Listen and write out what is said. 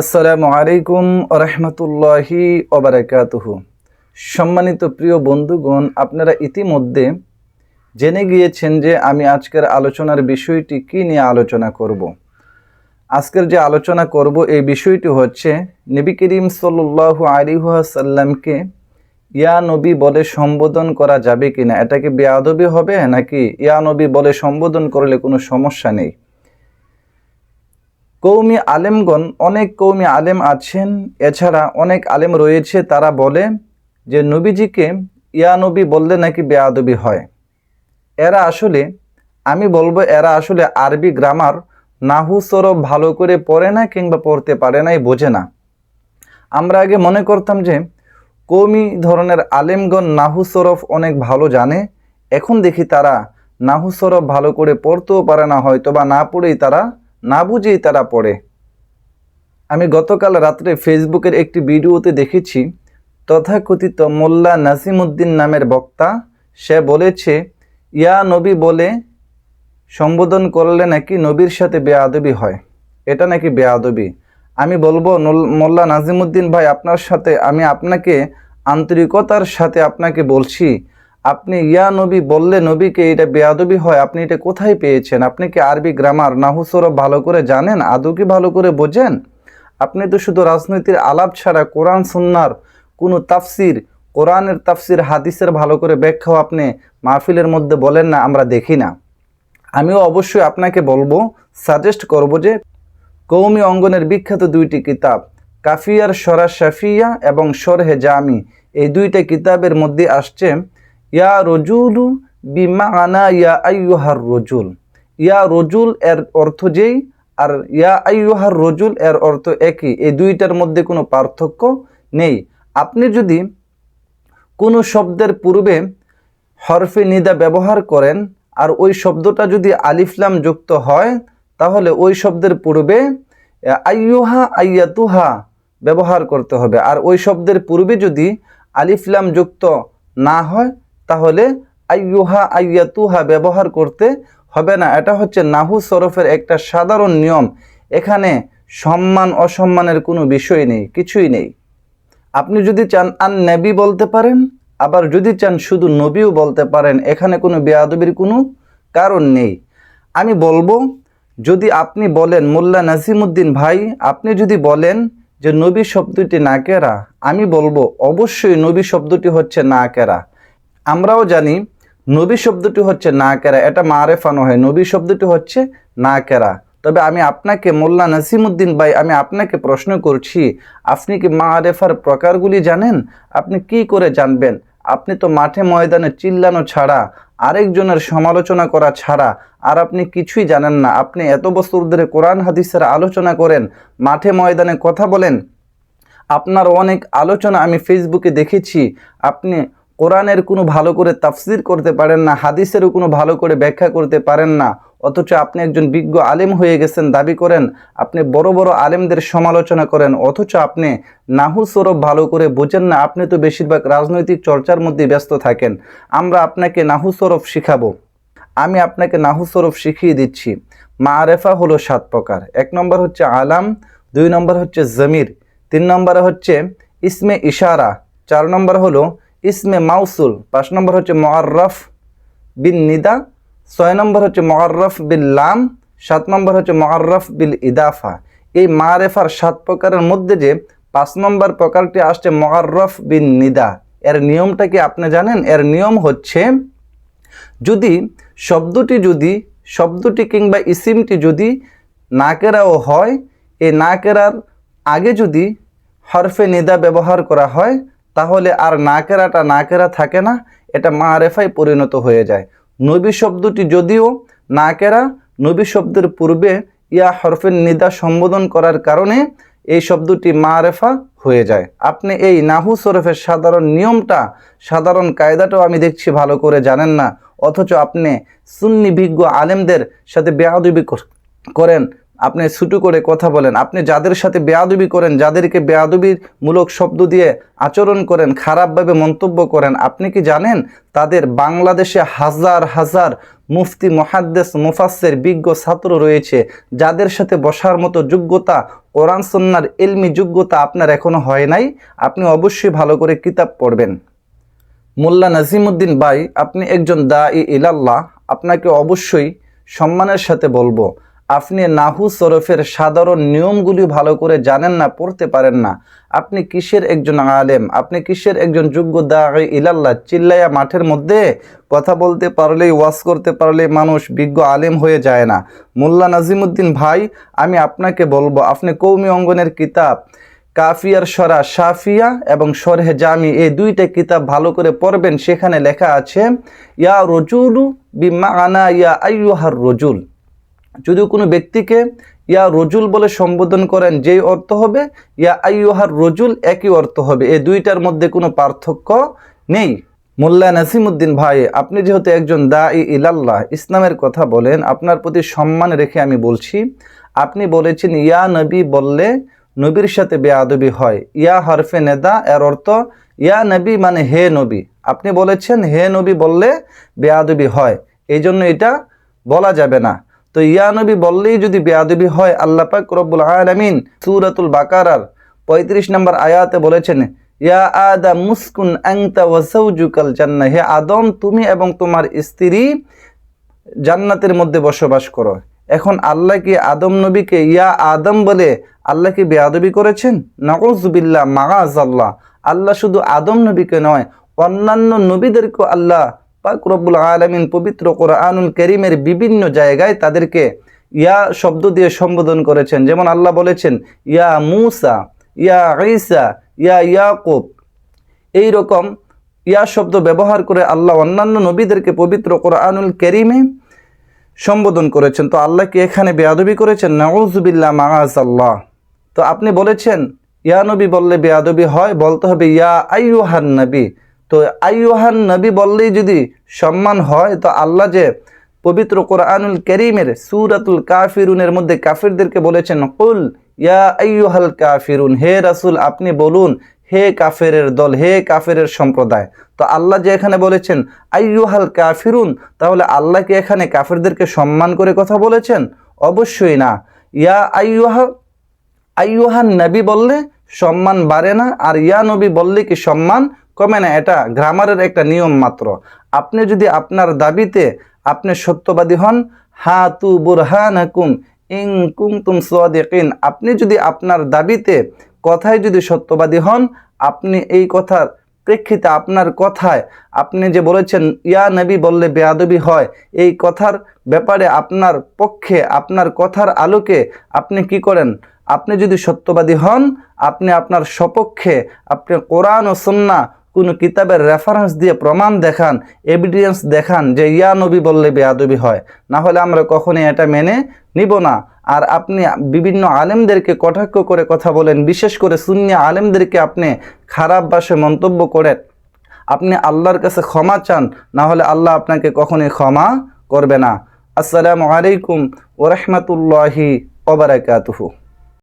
আসসালামু আলাইকুম রহমতুল্লাহি ওবরাকাতুহু সম্মানিত প্রিয় বন্ধুগণ, আপনারা ইতিমধ্যে জেনে গিয়েছেন যে আমি আজকের আলোচনার বিষয়টি কি নিয়ে আলোচনা করব। আজকের যে আলোচনা করব, এই বিষয়টি হচ্ছে, নবী করিম সাল্লু আলিহাসাল্লামকে ইয়া নবী বলে সম্বোধন করা যাবে কিনা, এটা কি বেয়াদবি হবে নাকি ইয়া নবী বলে সম্বোধন করলে কোনো সমস্যা নেই? কৌমি আলেমগণ, অনেক কৌমি আলেম আছেন, এছাড়া অনেক আলেম রয়েছে, তারা বলে যে, নবীজিকে ইয়া নবী বললে নাকি বেয়াদবি হয়। এরা আসলে, আমি বলব এরা আসলে আরবি গ্রামার নাহু সরব ভালো করে পড়ে না কিংবা পড়তে পারে নাই বোঝে না। আমরা আগে মনে করতাম যে, কৌমি ধরনের আলেমগণ নাহু সরফ অনেক ভালো জানে, এখন দেখি তারা নাহু সরফ ভালো করে পড়তেও পারে না হয়তো বা না পড়েই তারা না বুঝেই তারা পড়ে। আমি গতকাল রাত্রে ফেসবুকের একটি ভিডিওতে দেখেছি, তথাকথিত মোল্লা নাসিমুদ্দিন নামের বক্তা, সে বলেছে, ইয়া নবী বলে সম্বোধন করলে নাকি নবীর সাথে বেয়াদবি হয়? এটা নাকি বেয়াদবি? আমি বলব মোল্লা নাজিমুদ্দিন ভাই, আপনার সাথে আমি আপনাকে আন্তরিকতার সাথে আপনাকে বলছি আপনি, ইয়া নবী, বললে নবীকে এটা বেয়াদবি হয়, আপনি এটা কোথায় পেয়েছেন? আপনি কি আরবি গ্রামার নাহুসরব ভালো করে জানেন? আদৌ কি ভালো করে বোঝেন? আপনি তো শুধু রাজনীতির আলাপ ছাড়া কোরআন, সুন্নার কোনো তাফসির, কোরআনের তাফসির, হাদিসের ভালো করে ব্যাখ্যাও আপনি মাহফিলের মধ্যে বলেন না, আমরা দেখি না। আমিও অবশ্যই আপনাকে বলব সাজেস্ট করব যে, কৌমি অঙ্গনের বিখ্যাত দুইটি কিতাব, কাফিয়ার সরা শাফিয়া এবং সরহে জামি, এই দুইটা কিতাবের মধ্যে আসছে ইয়া রজুলু বিমা আনা ইয়া আইয়ুহার রজুল। ইয়া রজুল এর অর্থ যেই, আর ইয়া আইয়ুহার রজুল এর অর্থ একই। এই দুইটার মধ্যে কোনো পার্থক্য নেই। আপনি যদি কোনো শব্দের পূর্বে হরফে নিদা ব্যবহার করেন, আর ওই শব্দটা যদি আলিফলাম যুক্ত হয়, তাহলে ওই শব্দের পূর্বে আইয়ুহা আইয়াতুহা ব্যবহার করতে হবে। আর ওই শব্দের পূর্বে যদি আলিফলাম যুক্ত না হয় তাহলে আইয়ুহা আইয়াতুহা ব্যবহার করতে হবে না। এটা হচ্ছে নাহু সরফের একটা সাধারণ নিয়ম। এখানে সম্মান, অসম্মানের কোনো বিষয় নেই, কিছুই নেই। আপনি যদি চান আন নবী বলতে পারেন, আবার যদি চান শুধু নবীও বলতে পারেন, এখানে কোনো বেয়াদবির কোনো কারণ নেই। আমি বলব, যদি আপনি বলেন, মোল্লা নাসিমুদ্দিন ভাই, আপনি যদি বলেন যে নবী শব্দটি নাকেরা, আমি বলব, অবশ্যই নবী শব্দটি হচ্ছে নাকেরা। আমরাও জানি নবী শব্দটি হচ্ছে না কেরা, এটা মারেফা নয় নবী শব্দটি হচ্ছে না কেরা। তবে আমি আপনাকে মোল্লা নাসিমুদ্দিন ভাই, আমি আপনাকে প্রশ্ন করছি, আপনি কি মারেফার প্রকারগুলি জানেন? আপনি কি করে জানবেন? আপনি তো মাঠে ময়দানে চিল্লানো ছাড়া, আরেকজনের সমালোচনা করা ছাড়া, আর আপনি কিছুই জানেন না। আপনি এত বছর ধরে কোরআন হাদিসের আলোচনা করেন, মাঠে ময়দানে কথা বলেন, আপনার অনেক আলোচনা আমি ফেসবুকে দেখেছি, আপনি কোরআনের কোনো ভালো করে তাফসির করতে পারেন না, হাদিসেরও কোনো ভালো করে ব্যাখ্যা করতে পারেন না, অথচ আপনি একজন বিজ্ঞ আলেম হয়ে গেছেন, দাবি করেন, আপনি বড় বড় আলেমদের সমালোচনা করেন, অথচ আপনি নাহু সরব ভালো করে বোঝেন না, আপনি তো বেশিরভাগ রাজনৈতিক চর্চার মধ্যে ব্যস্ত থাকেন। আমরা আপনাকে নাহু সরফ শিখাবো। আমি আপনাকে নাহু সরফ শিখিয়ে দিচ্ছি। মারেফা হলো সাত প্রকার। এক নম্বর হচ্ছে আলাম, দুই নম্বর হচ্ছে জমির, তিন নম্বরে হচ্ছে ইসমে ইশারা, চার নম্বর হলো ইসমে মাউসুল, পাঁচ নম্বর হচ্ছে মোয়াররফ বিন নিদা, ছয় নম্বর হচ্ছে মোয়াররফ বিল লাম, সাত নম্বর হচ্ছে মোয়াররফ বিল ইদাফা। এই মারেফার সাত প্রকারের মধ্যে যে পাঁচ নম্বর প্রকারটি আসছে মোয়াররফ বিন নিদা। এর নিয়মটা কি আপনি জানেন? এর নিয়ম হচ্ছে যদি শব্দটি যদি, শব্দটি কিংবা ইসিমটি যদি নাকেরাও হয় এই নাকেরার আগে যদি হরফে নিদা ব্যবহার করা হয় তাহলে আর নাকেরাটা নাকেরা থাকে না, এটা মা মারেফায় পরিণত হয়ে যায়। নবী শব্দটি যদিও নাকেরা নবী শব্দের পূর্বে ইয়া হরফের নিদা সম্বোধন করার কারণে এই শব্দটি মা মারেফা হয়ে যায়। আপনি এই নাহু সরফের সাধারণ নিয়মটা, সাধারণ কায়দাটাও আমি দেখছি ভালো করে জানেন না, অথচ আপনি সুন্নিভিজ্ঞ আলেমদের সাথে বেয়াদবি কর- করেন আপনি ছুটু করে কথা বলেন, আপনি যাদের সাথে বেয়াদবি করেন, যাদেরকে বেয়াদবির মূলক শব্দ দিয়ে আচরণ করেন, খারাপভাবে মন্তব্য করেন, আপনি কি জানেন? তাদের বাংলাদেশে হাজার হাজার মুফতি, মহাদ্দেস মুফাসের বিজ্ঞ ছাত্র রয়েছে, যাদের সাথে বসার মতো যোগ্যতা, কোরআন সন্ন্যার এলমি যোগ্যতা আপনার এখনও হয় নাই। আপনি অবশ্যই ভালো করে কিতাব পড়বেন। মোল্লা নাজিমুদ্দিন বাই আপনি একজন দা ই ইলাল্লাহ, আপনাকে অবশ্যই সম্মানের সাথে বলব। আপনি নাহু সরফের সাধারণ নিয়মগুলি ভালো করে জানেন না, পড়তে পারেন না। আপনি কিসের একজন আলেম? আপনি কিসের একজন যোগ্য দা ই ইলাল্লাহ? চিল্লাইয়া মাঠের মধ্যে কথা বলতে পারলেই, ওয়াজ করতে পারলেই মানুষ বিজ্ঞ আলেম হয়ে যায় না। মোল্লা নাজিমুদ্দিন, ভাই, আমি আপনাকে বলব, আপনি কৌমি অঙ্গনের কিতাব, কাফিয়ার সরা সাফিয়া এবং সরহে জামি, এই দুইটা কিতাব ভালো করে পড়বেন। সেখানে লেখা আছে, ইয়া রজুলু বিমা আনা ইয়া আইয়ুহার রজুল। যদি কোনো ব্যক্তিকে ইয়া রজুল বলে সম্বোধন করেন, যেই অর্থ হবে, ইয়া আইয়ুহার রজুল একই অর্থ হবে। এই দুইটার মধ্যে কোনো পার্থক্য নেই। মোল্লা নাসিমুদ্দিন ভাই, আপনি যেহেতু একজন দা ই ইলাল্লাহ, ইসলামের কথা বলেন, আপনার প্রতি সম্মান রেখে আমি বলছি, আপনি বলেছেন, ইয়া নবী বললে নবীর সাথে বেয়াদবি হয়। ইয়া হরফে নেদা, এর অর্থ, ইয়া নবী মানে হে নবী। আপনি বলেছেন, হে নবী বললে বেয়াদবি হয়। এই জন্য এটা বলা যাবে না। তো ইয়া নবী বললেই যদি বেয়াদবি হয়, আল্লাহ পাক রব্বুল আলামিন সূরাতুল বাকারার পঁয়ত্রিশ নম্বর আয়াতে বলেছেন, ইয়া আদা মুসকুন আংতা ওয়াসাউজুকাল জান্নাহ। হে আদম, তুমি এবং তোমার স্ত্রী জান্নাতের মধ্যে বসবাস করো। এখন আল্লাহ কি আদম নবীকে ইয়া আদম বলে আল্লাহ কি বেয়াদবি করেছেন? নকজবিল্লা মাগাজ আল্লাহ আল্লাহ শুধু আদম নবীকে নয়, অন্যান্য নবীদেরকেও আল্লাহ পাক রব্বুল আলমিন পবিত্র কোরআনুল করিমের বিভিন্ন জায়গায় তাদেরকে ইয়া শব্দ দিয়ে সম্বোধন করেছেন। যেমন আল্লাহ বলেছেন, ইয়া মুসা, ইয়া ঈসা, ইয়া ইয়াকুব। এই রকম ইয়া শব্দ ব্যবহার করে আল্লাহ অন্যান্য নবীদেরকে পবিত্র কোরআনুল করিমে সম্বোধন করেছেন। তো আল্লাহ কি এখানে বেয়াদবি করেছেন? নাউজুবিল্লাহ মাগাজ আল্লাহ তো আপনি বলেছেন, ইয়া নবী বললে বেয়াদবি হয়, বলতে হবে, ইয়া আইয়ুহান নবী। তো আইয়ুহান নবী বললেই যদি সম্মান হয়, তো আল্লাহ যে পবিত্র কোরআনুল করিমের সুরাতুল কাফিরুনের মধ্যে কাফিরদেরকে বলেছেন, কুল ইয়া আইয়ুহাল কাফিরুন, হে রাসুল, আপনি বলুন, হে কাফেরের দল, হে কাফেরের সম্প্রদায়। তো আল্লাহ যে এখানে বলেছেন, আইয়ুহাল কাফিরুন তাহলে আল্লাহ কি এখানে কাফেরদেরকে সম্মান করে কথা বলেছেন? অবশ্যই না। ইয়া আইয়ুহা, আইয়ুহান নবী বললে সম্মান বাড়ে না, আর ইয়া নবী বললে কি সম্মান কমে না, এটা গ্রামারের একটা নিয়ম মাত্র। আপনি যদি আপনার দাবিতে আপনি সত্যবাদী হন হা তু বুরহানাকুম ইং কুম তুম সাদিকিন। আপনি যদি আপনার দাবিতে কথায় যদি সত্যবাদী হন, আপনি এই কথার প্রেক্ষিতে আপনার কথায় আপনি যে বলেছেন, ইয়া নবী বললে বেয়াদবি হয়, এই কথার ব্যাপারে আপনার পক্ষে, আপনার কথার আলোকে আপনি কি করেন? আপনি যদি সত্যবাদী হন, আপনি আপনার সপক্ষে, আপনি কোরআন ও সন্না কোনো কিতাবের রেফারেন্স দিয়ে প্রমাণ দেখান এভিডেন্স দেখান যে ইয়া নবী বললে বেয়াদবি হয়। না হলে আমরা কখনই এটা মেনে নিব না। আর আপনি বিভিন্ন আলেমদেরকে কটাক্ষ করে কথা বলেন, বিশেষ করে শূন্য আলেমদেরকে আপনি খারাপ ভাষে মন্তব্য করেন। আপনি আল্লাহর কাছে ক্ষমা চান, না হলে আল্লাহ আপনাকে কখনই ক্ষমা করবে না। আসসালামু আলাইকুম ওরহমতুল্লাহি ওবরাকাতুহু